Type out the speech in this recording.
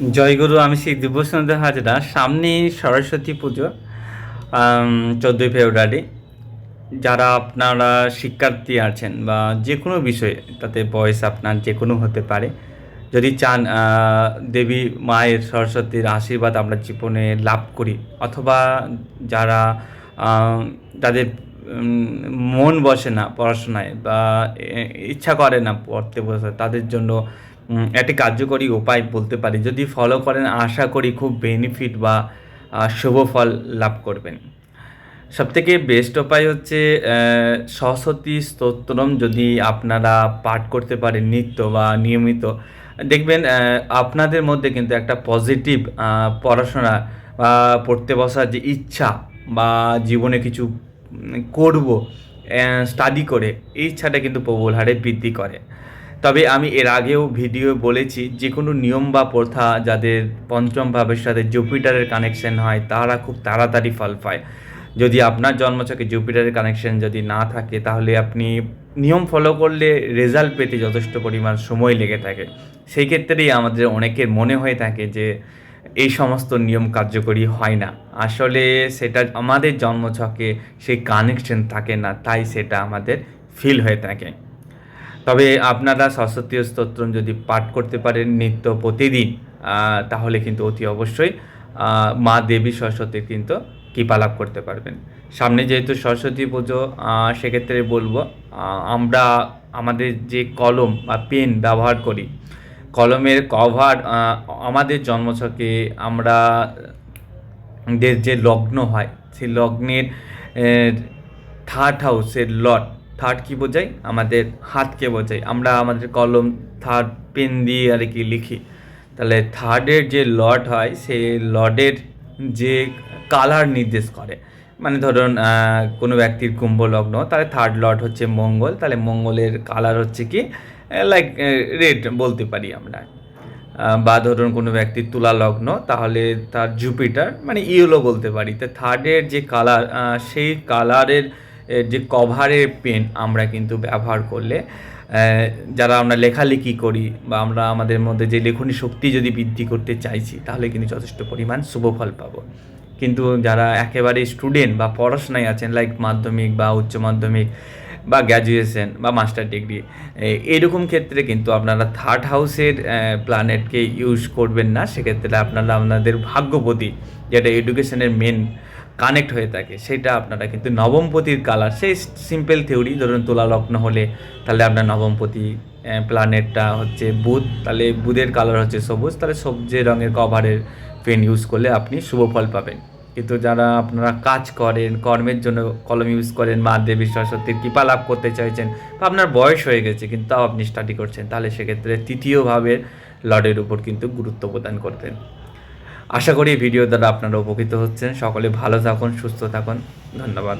জয়গুরু আমি শ্রী দিব্যসুন্দর হাজরা, সামনে সরস্বতী পুজো চোদ্দোই ফেব্রুয়ারি। যারা আপনারা শিক্ষার্থী আছেন বা যে কোনো বিষয়ে, তাতে বয়স আপনার যে কোনো হতে পারে। যদি চান দেবী মায়ের সরস্বতীর আশীর্বাদ আমরা জীবনে লাভ করি, অথবা যারা তাদের মন বসে না পড়াশোনায় বা ইচ্ছা করে না পড়তে বসে, তাদের জন্য একটি কার্যকরী উপায় বলতে পারি। যদি ফলো করেন, আশা করি খুব বেনিফিট বা শুভ ফল লাভ করবেন। সবথেকে বেস্ট উপায় হচ্ছে সরস্বতী স্তোত্রম যদি আপনারা পাঠ করতে পারেন, নিত্য বা নিয়মিত। দেখবেন আপনাদের মধ্যে কিন্তু একটা পজিটিভ পড়াশোনা বা পড়তে বসার যে ইচ্ছা বা জীবনে কিছু করব স্টাডি করে, এই ইচ্ছাটা কিন্তু প্রবল হারে বৃদ্ধি করে। তবে আমি এর আগেও ভিডিও বলেছি যে কোনো নিয়ম বা প্রথা যাদের পঞ্চম ভাবের সাথে জুপিটারের কানেকশন হয়, তারা খুব তাড়াতাড়ি ফল পায়। যদি আপনার জন্মছকে জুপিটারের কানেকশন যদি না থাকে, তাহলে আপনি নিয়ম ফলো করলে রেজাল্ট পেতে যথেষ্ট পরিমাণ সময় লেগে থাকে। সেই ক্ষেত্রেই আমাদের অনেকের মনে হয়ে থাকে যে, এই সমস্ত নিয়ম কার্যকরী হয় না। আসলে সেটা আমাদের জন্মছকে সেই কানেকশন থাকে না, তাই সেটা আমাদের ফিল হয়ে থাকে। তবে আপনারা সরস্বতী স্তোত্র যদি পাঠ করতে পারেন নিত্য প্রতিদিন তাহলে কিন্তু অতি অবশ্যই মা দেবী সরস্বতীর কিন্তু কৃপা লাভ করতে পারবেন। সামনে যেহেতু সরস্বতী পুজো সেক্ষেত্রে বলব আমরা আমাদের যে কলম বা পেন ব্যবহার করি, কলমের কভার আমাদের জন্মছকে আমরা যে লগ্ন হয়, সেই লগ্নের থার্ড হাউসের লট থার্ড কি বোঝায় আমাদের হাতকে বোঝায় আমরা আমাদের কলম থার্ড পেন দিয়ে আর কি লিখি। তাহলে থার্ডের যে লট হয় সেই লডের যে কালার নির্দেশ করে। মানে ধরুন কোনো ব্যক্তির কুম্ভ লগ্ন তাহলে থার্ড লট হচ্ছে মঙ্গল। তাহলে মঙ্গলের কালার হচ্ছে কি? লাইক রেড বলতে পারি আমরা। বা ধরুন কোনো ব্যক্তির তুলা লগ্ন, তাহলে তার জুপিটার মানে ইয়েলো বলতে পারি। তো থার্ডের যে কালার সেই কালারের যে কভারের পেন আমরা কিন্তু ব্যবহার করলে যারা আমরা লেখালেখি করি বা আমরা আমাদের মধ্যে যে লেখনী শক্তি যদি বৃদ্ধি করতে চাইছি, তাহলে কিন্তু যথেষ্ট পরিমাণ শুভ ফল পাবো। কিন্তু যারা একেবারে স্টুডেন্ট বা পড়াশোনায় আছেন লাইক মাধ্যমিক বা উচ্চ মাধ্যমিক বা গ্র্যাজুয়েশন বা মাস্টার ডিগ্রি এরকম ক্ষেত্রে কিন্তু আপনারা থার্ড হাউসের প্ল্যানেটকে ইউজ করবেন না। সেক্ষেত্রে আপনারা আপনাদের ভাগ্যপতি, যেটা এডুকেশনের মেন কানেক্ট হয়ে থাকে সেটা আপনারা কিন্তু নবমপতির কালার সেই সিম্পল থিওরি ধরুন তুলা লগ্ন হলে তাহলে আপনার নবমপতি প্ল্যানেটটা হচ্ছে বুধ, তাহলে বুধের কালার হচ্ছে সবুজ, তাহলে সবজি রঙের কভারের পেন ইউজ করলে আপনি শুভ ফল পাবেন। কিন্তু যারা আপনারা কাজ করেন, কর্মের জন্য কলম ইউজ করেন, মা দেবী সরস্বতীর কৃপা লাভ করতে চাইছেন বা আপনার বয়স হয়ে গেছে কিন্তু তাও আপনি স্টাডি করছেন, তাহলে সেক্ষেত্রে তৃতীয়ভাবে লডের উপর কিন্তু গুরুত্ব প্রদান করবেন আশা করি ভিডিও দ্বারা আপনারা উপকৃত হচ্ছেন। সকলে ভালো থাকুন সুস্থ থাকুন। ধন্যবাদ।